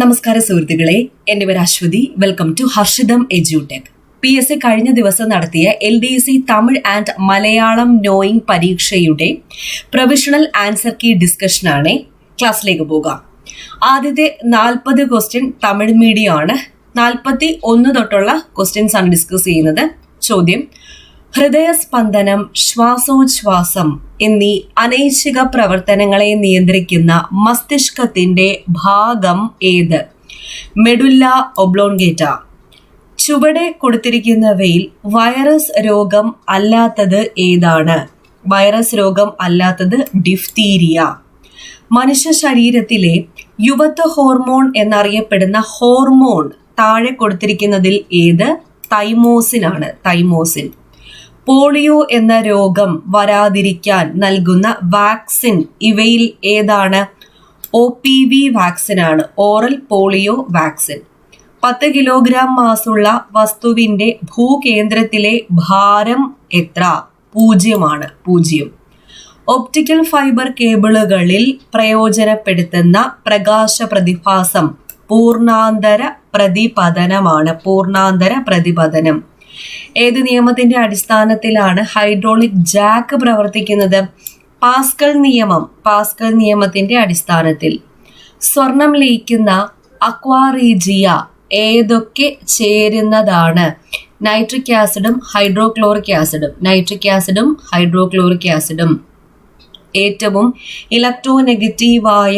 നമസ്കാര സുഹൃത്തുക്കളെ എൻ്റെ പേര് അശ്വതി വെൽക്കം ടു ഹർഷിതം എജ്യൂടെക് പി എസ് എ കഴിഞ്ഞ ദിവസം നടത്തിയ L D S C Tamil and Malayalam knowing പരീക്ഷയുടെ പ്രൊവിഷണൽ ആൻസർ കീ ഡിസ്കഷനാണ് ക്ലാസ്സിലേക്ക് പോകാം ആദ്യത്തെ നാൽപ്പത് ക്വസ്റ്റ്യൻ തമിഴ് മീഡിയമാണ് നാൽപ്പത്തി ഒന്ന് തൊട്ടുള്ള ക്വസ്റ്റ്യൻസ് ആണ് ഡിസ്കസ് ചെയ്യുന്നത് ചോദ്യം ഹൃദയസ്പന്ദനം ശ്വാസോച്ഛ്വാസം എന്നീ അനൈച്ഛിക പ്രവർത്തനങ്ങളെ നിയന്ത്രിക്കുന്ന മസ്തിഷ്കത്തിന്റെ ഭാഗം ഏത് മെഡുല്ല ഒബ്ലോൺഗേറ്റ ചുവടെ കൊടുത്തിരിക്കുന്നവയിൽ വൈറസ് രോഗം അല്ലാത്തത് ഏതാണ് വൈറസ് രോഗം അല്ലാത്തത് ഡിഫ്തീരിയ മനുഷ്യ ശരീരത്തിലെ യുവത്വ ഹോർമോൺ എന്നറിയപ്പെടുന്ന ഹോർമോൺ താഴെ കൊടുത്തിരിക്കുന്നതിൽ ഏത് തൈമോസിനാണ് തൈമോസിൻ പോളിയോ എന്ന രോഗം വരാതിരിക്കാൻ നൽകുന്ന വാക്സിൻ ഇവയിൽ ഏതാണ് ഒ പി വി വാക്സിനാണ് ഓറൽ പോളിയോ വാക്സിൻ പത്ത് കിലോഗ്രാം മാസുള്ള വസ്തുവിൻ്റെ ഭൂകേന്ദ്രത്തിലെ ഭാരം എത്ര പൂജ്യമാണ് പൂജ്യം ഒപ്റ്റിക്കൽ ഫൈബർ കേബിളുകളിൽ പ്രയോജനപ്പെടുത്തുന്ന പ്രകാശ പ്രതിഭാസം പൂർണാന്തര പ്രതിപതനമാണ് പൂർണാന്തര പ്രതിപതനം ഏത് നിയമത്തിന്റെ അടിസ്ഥാനത്തിലാണ് ഹൈഡ്രോളിക് ജാക്ക് പ്രവർത്തിക്കുന്നത് പാസ്കൽ നിയമം പാസ്കൽ നിയമത്തിന്റെ അടിസ്ഥാനത്തിൽ സ്വർണം ലയിക്കുന്ന അക്വാറീജിയ ഏതൊക്കെ ചേരുന്നതാണ് നൈട്രിക് ആസിഡും ഹൈഡ്രോക്ലോറിക് ആസിഡും നൈട്രിക് ആസിഡും ഹൈഡ്രോക്ലോറിക് ആസിഡും ഏറ്റവും ഇലക്ട്രോനെഗറ്റീവായ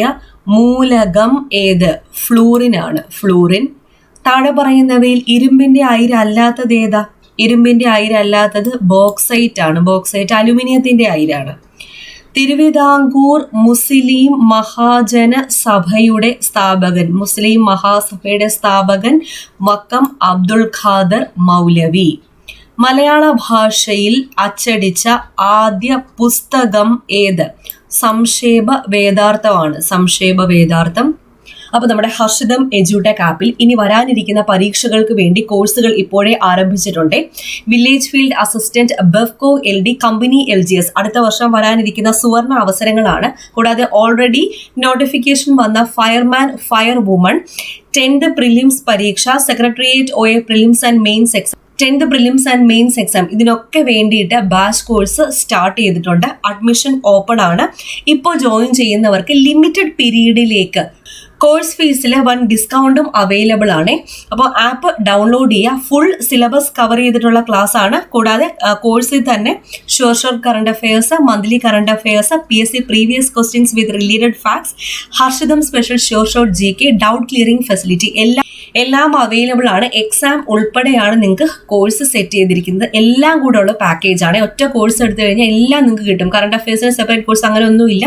മൂലകം ഏത് ഫ്ലൂറിനാണ് ഫ്ലൂറിൻ താഴെ പറയുന്നവയിൽ ഇരുമ്പിന്റെ അയിരല്ലാത്തത് ഏതാ ഇരുമ്പിന്റെ അയിരല്ലാത്തത് ബോക്സൈറ്റ് ആണ് ബോക്സൈറ്റ് അലുമിനിയത്തിന്റെ അയിരാണ് തിരുവിതാംകൂർ മുസ്ലിം മഹാജന സഭയുടെ സ്ഥാപകൻ മുസ്ലിം മഹാസഭയുടെ സ്ഥാപകൻ മക്കം അബ്ദുൾ ഖാദർ മൗലവി മലയാള ഭാഷയിൽ അച്ചടിച്ച ആദ്യ പുസ്തകം ഏത് സംക്ഷേപ വേദാർത്ഥമാണ് സംക്ഷേപ വേദാർത്ഥം അപ്പോൾ നമ്മുടെ ഹർഷിതം എജ്യൂടെക് ആപ്പിൽ ഇനി വരാനിരിക്കുന്ന പരീക്ഷകൾക്ക് വേണ്ടി കോഴ്സുകൾ ഇപ്പോഴേ ആരംഭിച്ചിട്ടുണ്ട് village field assistant Bevco L D company L G S അടുത്ത വർഷം വരാനിരിക്കുന്ന സുവർണ അവസരങ്ങളാണ് കൂടാതെ ഓൾറെഡി നോട്ടിഫിക്കേഷൻ വന്ന fireman fire woman tenth prelims പരീക്ഷ secretariat O A prelims and mains exam tenth prelims and mains exam ഇതിനൊക്കെ വേണ്ടിയിട്ട് ബാച്ച് കോഴ്സ് സ്റ്റാർട്ട് ചെയ്തിട്ടുണ്ട് അഡ്മിഷൻ ഓപ്പൺ ആണ് ഇപ്പോൾ ജോയിൻ ചെയ്യുന്നവർക്ക് ലിമിറ്റഡ് പീരീഡിലേക്ക് കോഴ്സ് ഫീസിൽ വൺ ഡിസ്കൗണ്ടും അവൈലബിൾ ആണ് അപ്പോൾ ആപ്പ് ഡൗൺലോഡ് ചെയ്യുക ഫുൾ സിലബസ് കവർ ചെയ്തിട്ടുള്ള ക്ലാസ് ആണ് കൂടാതെ കോഴ്സിൽ തന്നെ sure shot current affairs monthly current affairs P S C previous questions with related facts Harshitham special sure shot G K doubt clearing facility എല്ലാ എല്ലാം അവൈലബിൾ ആണ് exam ഉൾപ്പെടെയാണ് നിങ്ങൾക്ക് കോഴ്സ് സെറ്റ് ചെയ്തിരിക്കുന്നത് എല്ലാം കൂടെ ഉള്ള പാക്കേജാണ് ഒറ്റ കോഴ്സ് എടുത്തു കഴിഞ്ഞാൽ എല്ലാം നിങ്ങൾക്ക് കിട്ടും കറണ്ട് അഫയേഴ്സിന് സെപ്പറേറ്റ് കോഴ്സ് അങ്ങനെ ഒന്നുമില്ല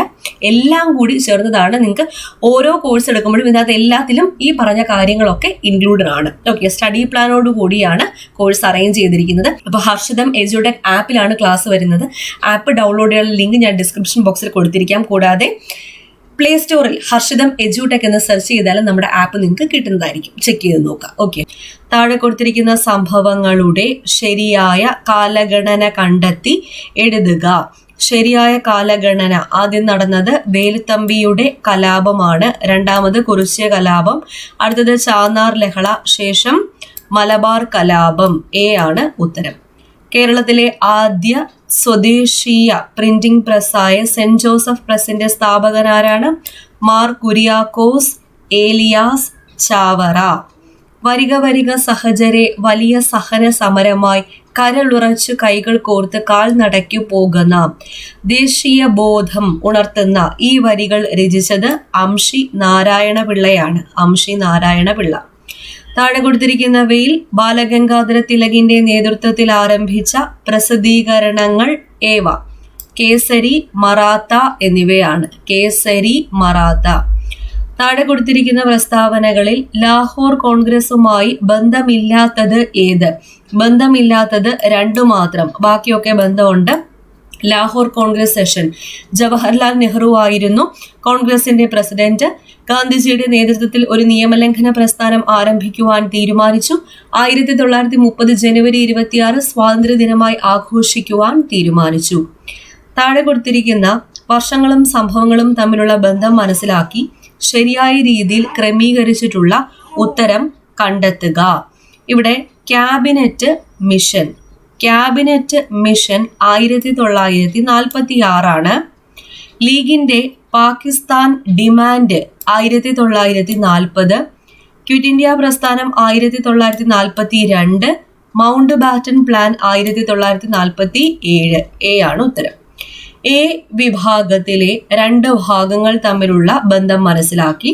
എല്ലാം കൂടി ചേർന്നതാണ് നിങ്ങൾക്ക് ഓരോ കോഴ്സ് എടുക്കുമ്പോഴും ഇതിനകത്ത് എല്ലാത്തിലും ഈ പറഞ്ഞ കാര്യങ്ങളൊക്കെ ഇൻക്ലൂഡഡ് ആണ് ഓക്കെ സ്റ്റഡി പ്ലാനോട് കൂടിയാണ് കോഴ്സ് അറേഞ്ച് ചെയ്തിരിക്കുന്നത് അപ്പോൾ ഹർഷിതം എജുടെക് ആപ്പിലാണ് ക്ലാസ് വരുന്നത് ആപ്പ് ഡൗൺലോഡ് ചെയ്യാനുള്ള ലിങ്ക് ഞാൻ ഡിസ്ക്രിപ്ഷൻ ബോക്സിൽ കൊടുത്തിരിക്കാം കൂടാതെ പ്ലേ സ്റ്റോറിൽ ഹർഷിതം എജുടെക് എന്ന് സെർച്ച് ചെയ്താലും നമ്മുടെ ആപ്പ് നിങ്ങൾക്ക് കിട്ടുന്നതായിരിക്കും ചെക്ക് ചെയ്ത് നോക്കാം ഓക്കെ താഴെ കൊടുത്തിരിക്കുന്ന സംഭവങ്ങളുടെ ശരിയായ കാലഗണന കണ്ടെത്തി എഴുതുക ശരിയായ കാലഗണന ആദ്യം നടന്നത് വേലുത്തമ്പിയുടെ കലാപമാണ് രണ്ടാമത് കുറിച്യ കലാപം അടുത്തത് ചാന്നാർ ലഹള ശേഷം മലബാർ കലാപം എ ആണ് ഉത്തരം കേരളത്തിലെ ആദ്യ സ്വദേശീയ പ്രിന്റിംഗ് പ്രസ്സായ സെന്റ് ജോസഫ് പ്രസിന്റെ സ്ഥാപകനാരാണ് മാർ കുര്യാക്കോസ് ഏലിയാസ് ചാവറ വരിക വരിക സഹജരെ വലിയ സഹന സമരമായി കരളുറച്ച് കൈകൾ കോർത്ത് കാൽ നടക്കു പോകുന്ന ദേശീയ ബോധം ഉണർത്തുന്ന ഈ വരികൾ രചിച്ചത് അംഷി പിള്ളയാണ് അംഷി പിള്ള താഴെ കൊടുത്തിരിക്കുന്നവയിൽ ബാലഗംഗാധര തിലകിന്റെ നേതൃത്വത്തിൽ ആരംഭിച്ച പ്രസിദ്ധീകരണങ്ങൾ ഏവ കേസരി മറാത്ത എന്നിവയാണ് കേസരി മറാത്ത താഴെ കൊടുത്തിരിക്കുന്ന പ്രസ്താവനകളിൽ ലാഹോർ കോൺഗ്രസുമായി ബന്ധമില്ലാത്തത് ഏത് ബന്ധമില്ലാത്തത് രണ്ടു മാത്രം ബാക്കിയൊക്കെ ബന്ധമുണ്ട് ലാഹോർ കോൺഗ്രസ് സെഷൻ ജവഹർലാൽ നെഹ്റു ആയിരുന്നു കോൺഗ്രസിന്റെ പ്രസിഡന്റ് ഗാന്ധിജിയുടെ നേതൃത്വത്തിൽ ഒരു നിയമലംഘന പ്രസ്ഥാനം ആരംഭിക്കുവാൻ തീരുമാനിച്ചു ആയിരത്തി തൊള്ളായിരത്തി മുപ്പത് ജനുവരി ഇരുപത്തിയാറ് സ്വാതന്ത്ര്യ ദിനമായി ആഘോഷിക്കുവാൻ തീരുമാനിച്ചു താഴെ കൊടുത്തിരിക്കുന്ന വർഷങ്ങളും സംഭവങ്ങളും തമ്മിലുള്ള ബന്ധം മനസ്സിലാക്കി ശരിയായ രീതിയിൽ ക്രമീകരിച്ചിട്ടുള്ള ഉത്തരം കണ്ടെത്തുക ഇവിടെ ക്യാബിനറ്റ് മിഷൻ ക്യാബിനറ്റ് മിഷൻ ആയിരത്തി തൊള്ളായിരത്തി നാൽപ്പത്തി ആറാണ് ലീഗിൻ്റെ പാകിസ്ഥാൻ ഡിമാൻഡ് ആയിരത്തി തൊള്ളായിരത്തി നാൽപ്പത് ക്വിറ്റ് ഇന്ത്യ പ്രസ്ഥാനം ആയിരത്തി തൊള്ളായിരത്തി നാൽപ്പത്തി രണ്ട് മൗണ്ട് ബാറ്റൺ പ്ലാൻ ആയിരത്തി തൊള്ളായിരത്തി നാൽപ്പത്തി ഏഴ് എ ആണ് ഉത്തരം എ വിഭാഗത്തിലെ രണ്ട് ഭാഗങ്ങൾ തമ്മിലുള്ള ബന്ധം മനസ്സിലാക്കി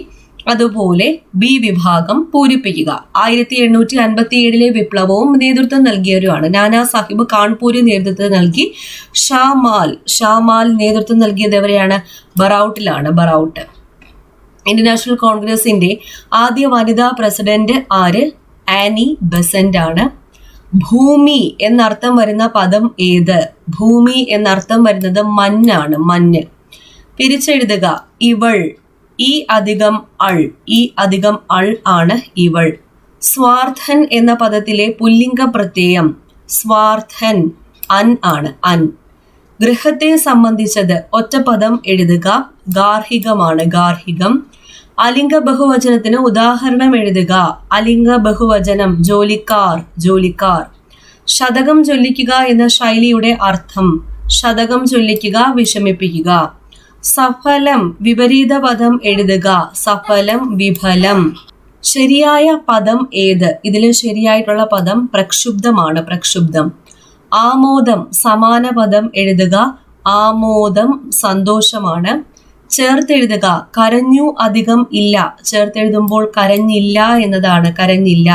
അതുപോലെ ബി വിഭാഗം പൂരിപ്പിക്കുക ആയിരത്തി എണ്ണൂറ്റി അൻപത്തി ഏഴിലെ വിപ്ലവവും നേതൃത്വം നൽകിയവരുമാണ് നാനാ സാഹിബ് കാൺപൂരി നേതൃത്വം നൽകി ഷാമാൽ ഷാമാൽ നേതൃത്വം എവരെയാണ് ബറൌട്ടിലാണ് ബറൌട്ട് ഇന്റർനാഷണൽ കോൺഗ്രസിന്റെ ആദ്യ വനിതാ പ്രസിഡന്റ് ആര് ആനി ബെസന്റ് ആണ് ഭൂമി എന്നർത്ഥം വരുന്ന പദം ഏത് ഭൂമി എന്നർത്ഥം വരുന്നത് മഞ്ഞാണ് മഞ്ഞ് പിരിച്ചെഴുതുക ഇവൾ ഈ അധികം അൾ ഈ അധികം അൾ ആണ് ഇവൾ സ്വാർത്ഥൻ എന്ന പദത്തിലെ പുല്ലിംഗ പ്രത്യയം സ്വാർത്ഥൻ അൻ ആണ് അൻ ഗൃഹത്തെ സംബന്ധിച്ചത് ഒറ്റപദം എഴുതുക ഗാർഹികമാണ് ഗാർഹികം അലിംഗ ബഹുവചനത്തിന് ഉദാഹരണം എഴുതുക അലിംഗ ബഹുവചനം ജോലിക്കാർ ജോലിക്കാർ ശതകം ചൊല്ലിക്കുക എന്ന ശൈലിയുടെ അർത്ഥം ശതകം ചൊല്ലിക്കുക വിഷമിപ്പിക്കുക സഫലം വിപരീത പദം എഴുതുക സഫലം വിഫലം ശരിയായ പദം ഏത് ഇതിൽ ശരിയായിട്ടുള്ള പദം പ്രക്ഷുബ്ധമാണ് പ്രക്ഷുബ്ധം ആമോദം സമാന പദം എഴുതുക ആമോദം സന്തോഷമാണ് ചേർത്തെഴുതുക കരഞ്ഞു അധികം ഇല്ല ചേർത്തെഴുതുമ്പോൾ കരഞ്ഞില്ല എന്നതാണ് കരഞ്ഞില്ല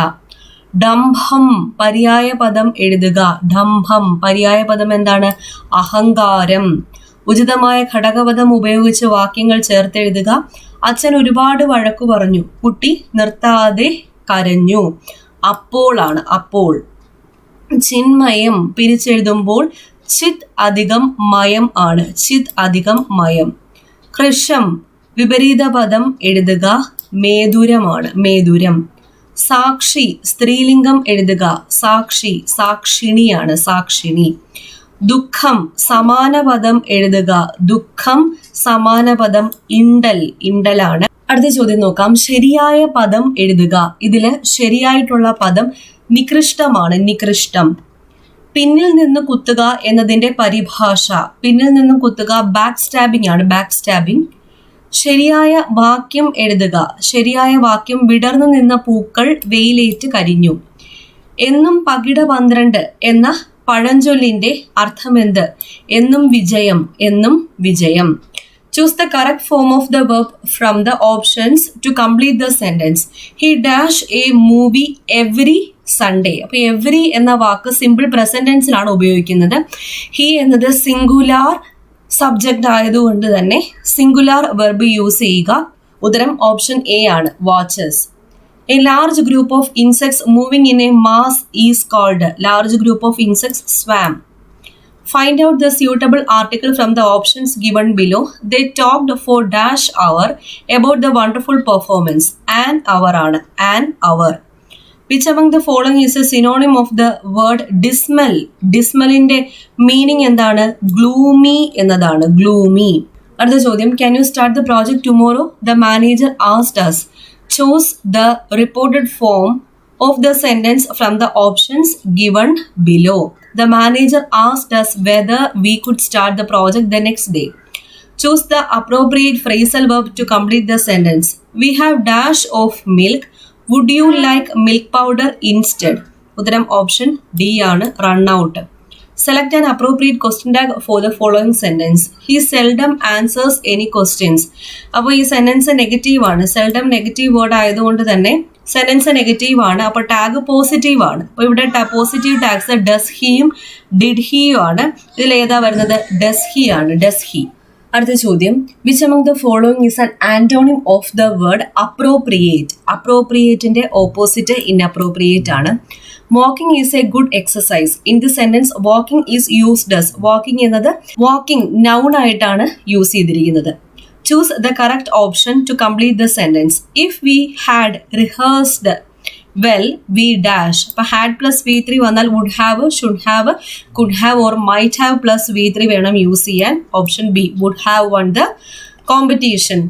ഡംഭം പര്യായ പദം എഴുതുക ഡംഭം പര്യായ പദം എന്താണ് അഹങ്കാരം ഉചിതമായ ഘടകപദം ഉപയോഗിച്ച് വാക്യങ്ങൾ ചേർത്തെഴുതുക അച്ഛൻ ഒരുപാട് വഴക്കു പറഞ്ഞു കുട്ടി നിർത്താതെ കരഞ്ഞു അപ്പോളാണ് അപ്പോൾ ചിന്മയം പിരിച്ചെഴുതുമ്പോൾ ചിത് അധികം മയം ആണ് ചിത് അധികം മയം കൃഷം വിപരീത പദം എഴുതുക മേധുരമാണ് മേധുരം സാക്ഷി സ്ത്രീലിംഗം എഴുതുക സാക്ഷി സാക്ഷിണിയാണ് സാക്ഷിണി ദുഃഖം സമാനപദം എഴുതുക ദുഃഖം സമാനപദം ഇണ്ടൽ ഇണ്ടലാണ് അടുത്ത ചോദ്യം നോക്കാം ശരിയായ പദം എഴുതുക ഇതില് ശരിയായിട്ടുള്ള പദം നികൃഷ്ടമാണ് നികൃഷ്ടം പിന്നിൽ നിന്ന് കുത്തുക എന്നതിന്റെ പരിഭാഷ പിന്നിൽ നിന്നും കുത്തുക ബാക്ക് സ്റ്റാബിംഗ് ആണ് ബാക്ക് സ്റ്റാബിംഗ് ശരിയായ വാക്യം എഴുതുക ശരിയായ വാക്യം വിടർന്നു നിന്ന പൂക്കൾ വെയിലേറ്റ് കരിഞ്ഞു എന്നും പകിട പന്ത്രണ്ട് എന്ന പഴഞ്ചൊല്ലിന്റെ അർത്ഥമെന്ത് എന്നും വിജയം എന്നും വിജയം Choose the correct form of the verb from the options to complete the sentence. He dash a movie every Sunday അപ്പോൾ എവറി എന്ന വാക്ക് സിമ്പിൾ പ്രസന്റൻസിലാണ് ഉപയോഗിക്കുന്നത് ഹി എന്നത് സിംഗുലാർ സബ്ജക്റ്റ് ആയതുകൊണ്ട് തന്നെ സിംഗുലാർ വെർബ് യൂസ് ചെയ്യുക ഉത്തരം ഓപ്ഷൻ എ ആണ് what's a large group of insects moving in a mass is called large group of insects swarm find out the suitable article from the options given below the talked for dash hour about the wonderful performance an hour ആണ് an hour which among the following is a synonym of the word dismal ഡിസ്മലിന്റെ meaning എന്താണ് gloomy എന്നതാണ് gloomy അടുത്ത ചോദ്യം can you start the project tomorrow the manager asked us us chose the reported form of the sentence from the options given below the manager asked us whether we could start the project the next day choose the appropriate phrasal verb to complete the sentence we have dash of milk would you like milk powder instead ഉത്തരം option D ആണ് run out select and appropriate question tag for the following sentence he seldom answers any questions അപ്പോൾ ഈ sentence negative ആണ് seldom negative word ആയതുകൊണ്ട് തന്നെ sentence negative ആണ് അപ്പോൾ tag positive ആണ് അപ്പോൾ ഇവിടെ പോസിറ്റീവ് ടാഗ്സ് ഡസ് ഹിയും ഡിഡ് ഹിയും ആണ് ഇതിൽ ഏതാ വരുന്നത് ഡസ് ഹി ആണ് ഡസ് ഹി അടുത്ത ചോദ്യം which among the following is an antonym of the word appropriate അപ്രോപ്രിയേറ്റിന്റെ ഓപ്പോസിറ്റ് ഇൻഅപ്രോപ്രിയേറ്റ് ആണ് walking is a good exercise in the sentence walking is used used as walking എന്നത് വാക്കിംഗ് നൗൺ ആയിട്ടാണ് use ചെയ്തിരിക്കുന്നത് choose the correct option to complete the sentence if we had rehearsed well V dash അപ്പൊ had plus V three വന്നാൽ would have should have could have or might have plus V three വേണം use ചെയ്യാൻ option B would have won the competition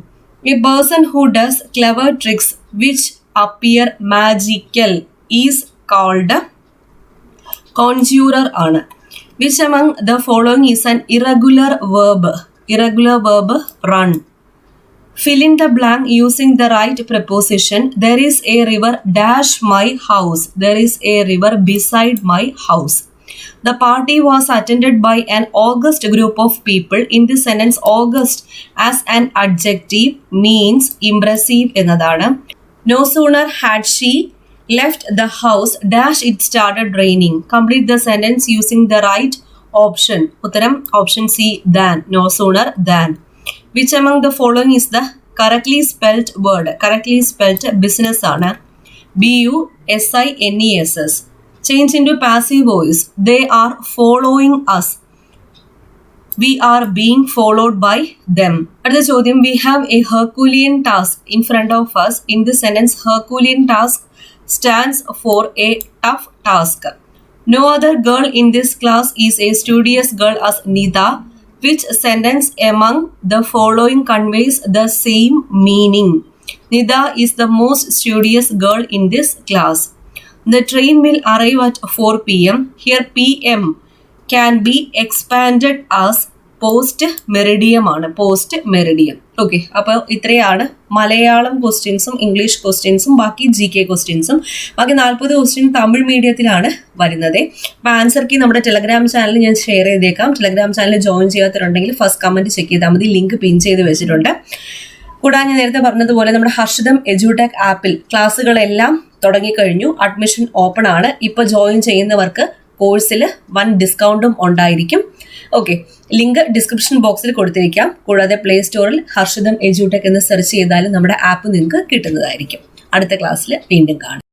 a person who does clever tricks which appear magical is called conjurer ആണ് which among the following is an irregular verb irregular verb run fill in the blank using the right preposition there is a river dash my house there is a river beside my house the party was attended by an august group of people in the sentence august as an adjective means impressive എന്നതാണ് no sooner had she left the house dash it started raining complete the sentence using the right option ഉത്തരം option C than no sooner than Which among the following is the correctly spelled word? Correctly spelled business aanu. businesses. Change into passive voice. They are following us. We are being followed by them. At the Chodim, we have a Herculean task in front of us. In the sentence, Herculean task stands for a tough task. No other girl in this class is a studious girl as Nita which sentence among the following conveys the same meaning? Nida is the most studious girl in this class. The train will arrive at 4 pm. Here, pm can be expanded as post meridiem ആണ് post meridiem okay അപ്പോൾ ഇത്രയാണ് മലയാളം ക്വസ്റ്റ്യൻസും English ക്വസ്റ്റ്യൻസും ബാക്കി G K ക്വസ്റ്റ്യൻസും ബാക്കി നാൽപ്പത് question Tamil മീഡിയത്തിലാണ് വരുന്നത് അപ്പോൾ ആൻസർ കീ നമ്മുടെ ടെലഗ്രാം ചാനൽ ഞാൻ ഷെയർ ചെയ്തേക്കാം ടെലഗ്രാം ചാനൽ ജോയിൻ ചെയ്യാത്തവരുണ്ടെങ്കിൽ ഫസ്റ്റ് കമൻറ്റ് ചെക്ക് ചെയ്താൽ മതി ലിങ്ക് പിൻ ചെയ്ത് വെച്ചിട്ടുണ്ട് കൂടാതെ ഞാൻ നേരത്തെ പറഞ്ഞതുപോലെ നമ്മുടെ ഹർഷിതം എജുടെക് ആപ്പിൽ ക്ലാസ്സുകളെല്ലാം തുടങ്ങിക്കഴിഞ്ഞു അഡ്മിഷൻ ഓപ്പൺ ആണ് ഇപ്പോൾ ജോയിൻ ചെയ്യുന്നവർക്ക് കോഴ്സിൽ വൺ ഡിസ്കൗണ്ടും ഉണ്ടായിരിക്കും ഓക്കെ ലിങ്ക് ഡിസ്ക്രിപ്ഷൻ ബോക്സിൽ കൊടുത്തിരിക്കാം കൂടാതെ പ്ലേ സ്റ്റോറിൽ ഹർഷിതം എജുടെക് എന്ന് സെർച്ച് ചെയ്താൽ നമ്മുടെ ആപ്പ് നിങ്ങൾക്ക് കിട്ടുന്നതായിരിക്കും അടുത്ത ക്ലാസ്സിൽ വീണ്ടും കാണാം